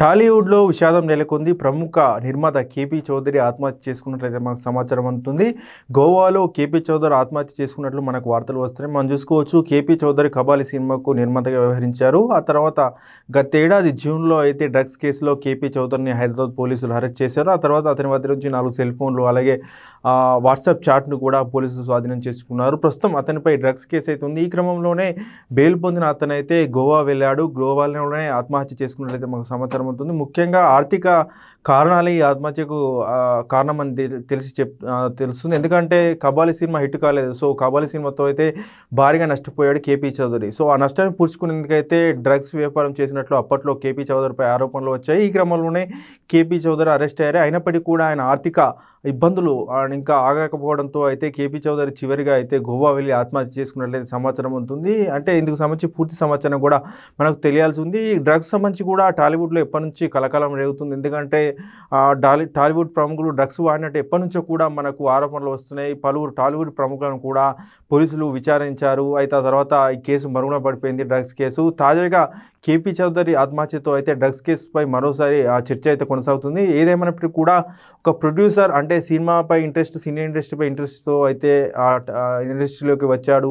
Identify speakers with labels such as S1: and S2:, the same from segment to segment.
S1: టాలీవుడ్లో విషాదం నెలకొంది. ప్రముఖ నిర్మాత కేపీ చౌదరి ఆత్మహత్య చేసుకున్నట్లయితే మనకు సమాచారం అందుతుంది. గోవాలో కేపీ చౌదరి ఆత్మహత్య చేసుకున్నట్లు మనకు వార్తలు వస్తున్నాయి. మనం చూసుకోవచ్చు కేపీ చౌదరి కబాలి సినిమాకు నిర్మాతగా వ్యవహరించారు. ఆ తర్వాత గతేడాది జూన్లో అయితే డ్రగ్స్ కేసులో కేపీ చౌదరిని హైదరాబాద్ పోలీసులు అరెస్ట్ చేశారు. ఆ తర్వాత అతని వద్ద నుంచి నాలుగు సెల్ ఫోన్లు అలాగే వాట్సాప్ చాట్ను కూడా పోలీసులు స్వాధీనం చేసుకున్నారు. ప్రస్తుతం అతనిపై డ్రగ్స్ కేసు అయితే ఉంది. ఈ క్రమంలోనే బెయిల్ పొందిన అతనైతే గోవా వెళ్ళాడు. గోవాలోనే ఆత్మహత్య చేసుకున్నట్లయితే మనకు సమాచారం ఉంటుంది. ముఖ్యంగా ఆర్థిక కారణాలు ఈ ఆత్మహత్యకు కారణం కారణమని తెలిసి చెప్ తెలుస్తుంది. ఎందుకంటే కబాలి సినిమా హిట్ కాలేదు. సో కబాలి సినిమాతో అయితే భారీగా నష్టపోయాడు కేపీ చౌదరి. సో ఆ నష్టాన్ని పూడ్చుకునేందుకైతే డ్రగ్స్ వ్యాపారం చేసినట్లు అప్పట్లో కేపీ చౌదరిపై ఆరోపణలు వచ్చాయి. ఈ క్రమంలోనే కేపీ చౌదరి అరెస్ట్ అయ్యారు. అయినప్పటికీ కూడా ఆయన ఆర్థిక ఇబ్బందులు. ఇంకా ఆగకపోవడంతో అయితే కేపీ చౌదరి చివరిగా అయితే గోవా వెళ్ళి ఆత్మహత్య చేసుకున్నట్లయితే సమాచారం ఉంటుంది. అంటే ఇందుకు సంబంధించి పూర్తి సమాచారం కూడా మనకు తెలియాల్సి ఉంది. డ్రగ్స్ సంబంధించి కూడా టాలీవుడ్లో ఎప్పటి నుంచి కలకాలం రేగుతుంది. ఎందుకంటే ఆ, టాలీవుడ్ ప్రముఖులు డ్రగ్స్ వాడినట్టు ఎప్పటి నుంచో కూడా మనకు ఆరోపణలు వస్తున్నాయి. పలువురు టాలీవుడ్ ప్రముఖులను కూడా పోలీసులు విచారించారు. అయితే ఆ తర్వాత ఈ కేసు మరుగున పడిపోయింది డ్రగ్స్ కేసు. తాజాగా కేపీ చౌదరి ఆత్మహత్యతో అయితే డ్రగ్స్ కేసుపై మరోసారి ఆ చర్చ అయితే కొనసాగుతుంది. ఏదేమైనప్పటికీ కూడా ఒక ప్రొడ్యూసర్ అంటే అంటే సినిమాపై ఇంట్రెస్ట్ సినీ ఇండస్ట్రీపై ఇంట్రెస్ట్తో అయితే ఆ ఇండస్ట్రీలోకి వచ్చాడు.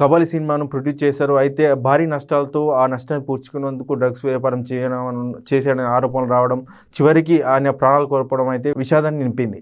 S1: కబలి సినిమాను ప్రొడ్యూస్ చేశారు. అయితే భారీ నష్టాలతో ఆ నష్టాన్ని పూడ్చుకున్నందుకు డ్రగ్స్ వ్యాపారం చేయడం చేశాడనే ఆరోపణలు రావడం చివరికి ఆయన ప్రాణాలు కోల్పోవడం అయితే విషాదాన్ని నింపింది.